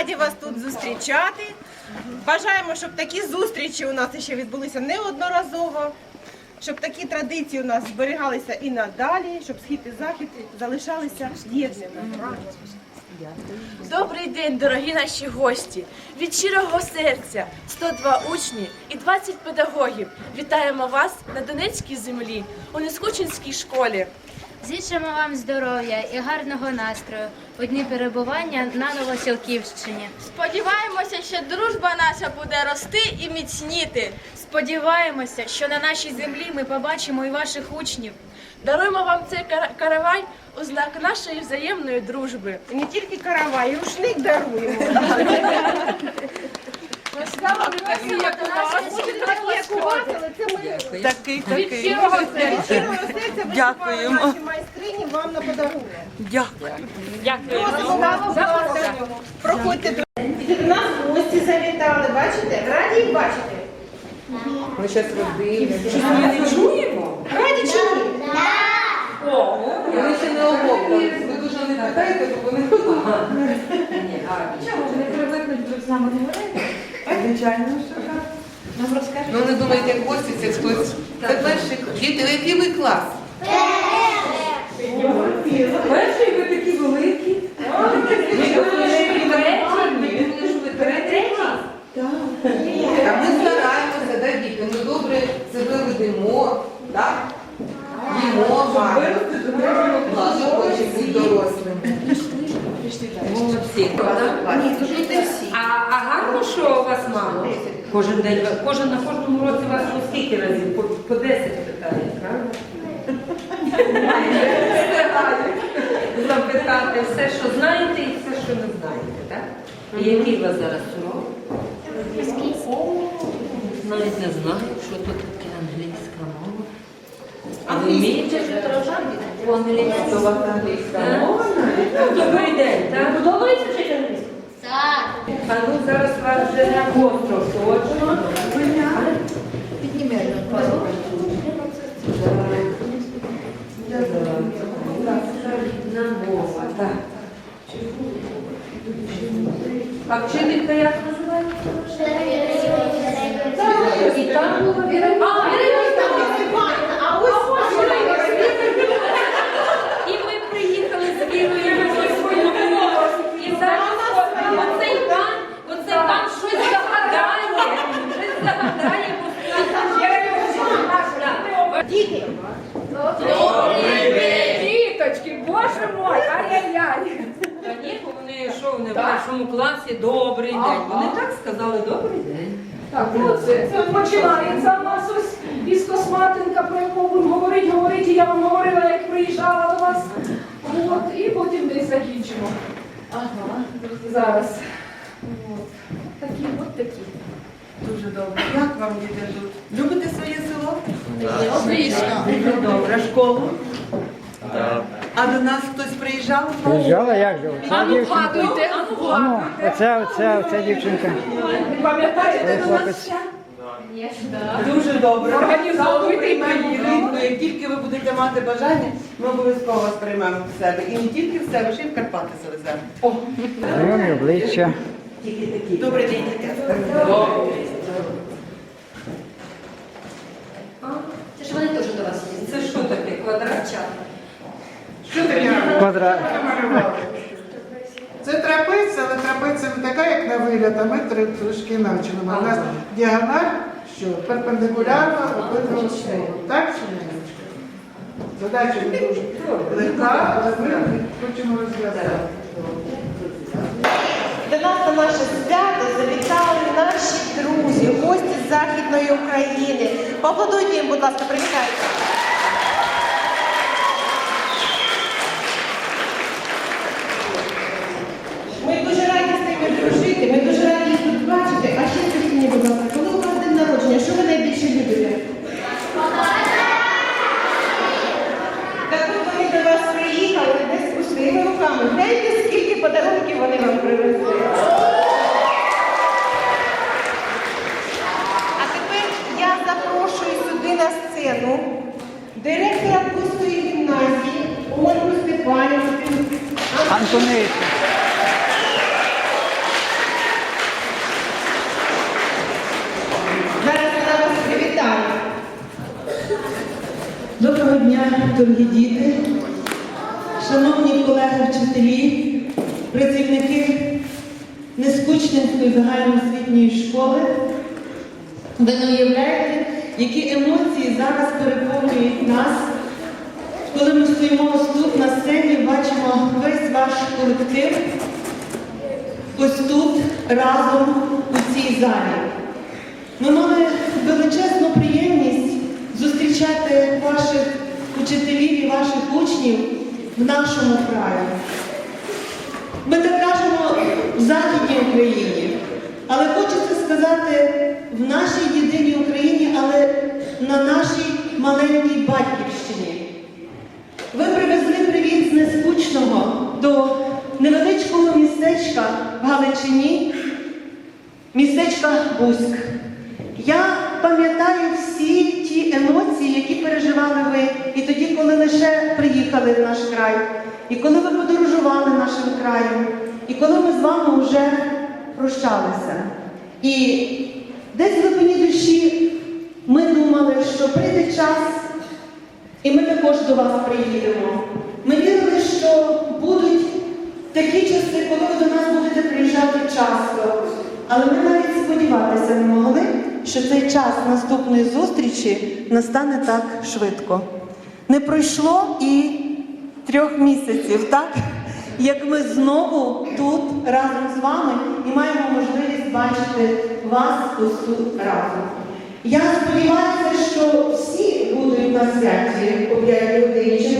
раді вас тут зустрічати. Бажаємо, щоб такі зустрічі у нас ще відбулися неодноразово, щоб такі традиції у нас зберігалися і надалі, щоб схід і захід залишалися єдними. Добрий день, дорогі наші гості! Від щирого серця 102 учні і 20 педагогів вітаємо вас на Донецькій землі у Нескучинській школі. Зичимо вам здоров'я і гарного настрою у дні перебування на Новосілківщині. Сподіваємося, що дружба наша буде рости і міцніти. Сподіваємося, що на нашій землі ми побачимо і ваших учнів. Даруємо вам цей кара- каравай у знак нашої взаємної дружби. І не тільки карава, і рушник даруємо. Такий, такий. щирого серця Дякуємо. наші майстрині вам на подарунок. Дякую. Проходьте до нас в гості завітали, бачите? Раді їх бачити. Ми зараз родили. Раді чи ні? Вони ще не оговтали. Ви дуже не питаєте, бо вони Чому не привикнуть тут з нами говорити? Звичайно, що так. Нам розкажуть. Ну не думайте, як гості, це хтось. Це перший. Діти, який ви клас? Перший ви такі великі. А ми стараємося, да, діти, ми добре себе ведемо, так? Їмо гарно. Дуже хочемо бути дорослими. Молодці. А, а гарно, що у вас мало? Кожен день, кожен на кожному році вас по скільки разів? По, по 10 питає, правда? Запитати все, що знаєте, і все, що не знаєте, так? І який у вас зараз урок? Навіть не знаю, що тут таке англійська мова. А ви вмієте по-англійськи? Англійська мова? Ну, Добрий день, так? Подобається вчити англійську? Так. А ну зараз вас вже на гостро точно. На мова, так. А вчителька як називається? І там була. Віра А ось І ми приїхали з Вірою в свою І зараз оцей пан, оцей пан щось загадає, щось загадає. діти. Діточки, боже мой, ай-яй-яй. Та ні, бо вони що вони в першому класі добрий день. Вони так сказали добрий день. Так, ну це, це починається в нас ось із косматинка, про яку будемо говорити, говорити. Я вам говорила, як приїжджала до вас. От, і потім десь закінчимо. Ага. Зараз. От. Такі, от такі. Дуже добре. Як вам діти тут? Любите своє село? Отлично. Добре, школу? А до нас хтось приїжджав? Приїжджала як же? А ну дівчинка. а ну Ну, оця, оця, оця дівчинка. Пам'ятаєте до нас? хлопець. Дуже добре. Організовуйте і приїдемо. Як тільки ви будете мати бажання, ми обов'язково вас приймемо в себе. І не тільки в себе, ще й в Карпати завеземо. Знайомі обличчя. Добрий день, діти. Це ж вони теж до вас є. Це що таке? Квадрат? Що таке? Квадрат. Це трапеція, але трапеція не така, як на вигляд, а ми трошки інакше. У нас діагональ, що перпендикулярно обидва основи. Так чи ні? Задача не дуже легка, але ми хочемо розглядати. До нас на наше свято завітали наші друзі, гості з Західної України. Поаплодуйте їм, будь ласка, привітайте. Ми дуже раді з ними дружити, ми дуже раді їх тут бачити. А ще скажіть мені, будь ласка, коли у вас день народження, що ви найбільше любите? Так от вони до вас приїхали десь пустими руками. Гляньте, скільки подарунків вони вам привезли. А тепер я запрошую сюди на сцену дорогі діти, шановні колеги вчителі, працівники Нескучненської загальноосвітньої школи. Ви не уявляєте, які емоції зараз переповнюють нас, коли ми стоїмо ось тут на сцені, бачимо весь ваш колектив ось тут разом у цій залі. Ми мали величезну зустрічати ваших учителів і ваших учнів в нашому краї. Ми так кажемо в Західній Україні, але хочеться сказати в нашій єдиній Україні, але на нашій маленькій батьківщині. Ви привезли привіт з Нескучного до невеличкого містечка в Галичині, містечка Бузьк. Які переживали ви і тоді, коли лише приїхали в наш край, і коли ви подорожували нашим краєм, і коли ми з вами вже прощалися. І десь в глибині душі ми думали, що прийде час, і ми також до вас приїдемо. Ми вірили, що будуть такі часи, коли ви до нас будете приїжджати часто. Але ми навіть сподіватися не могли, що цей час наступної зустрічі настане так швидко. Не пройшло і трьох місяців, так? Як ми знову тут разом з вами і маємо можливість бачити вас тут разом. Я сподіваюся, що всі будуть на святі о 5 годині.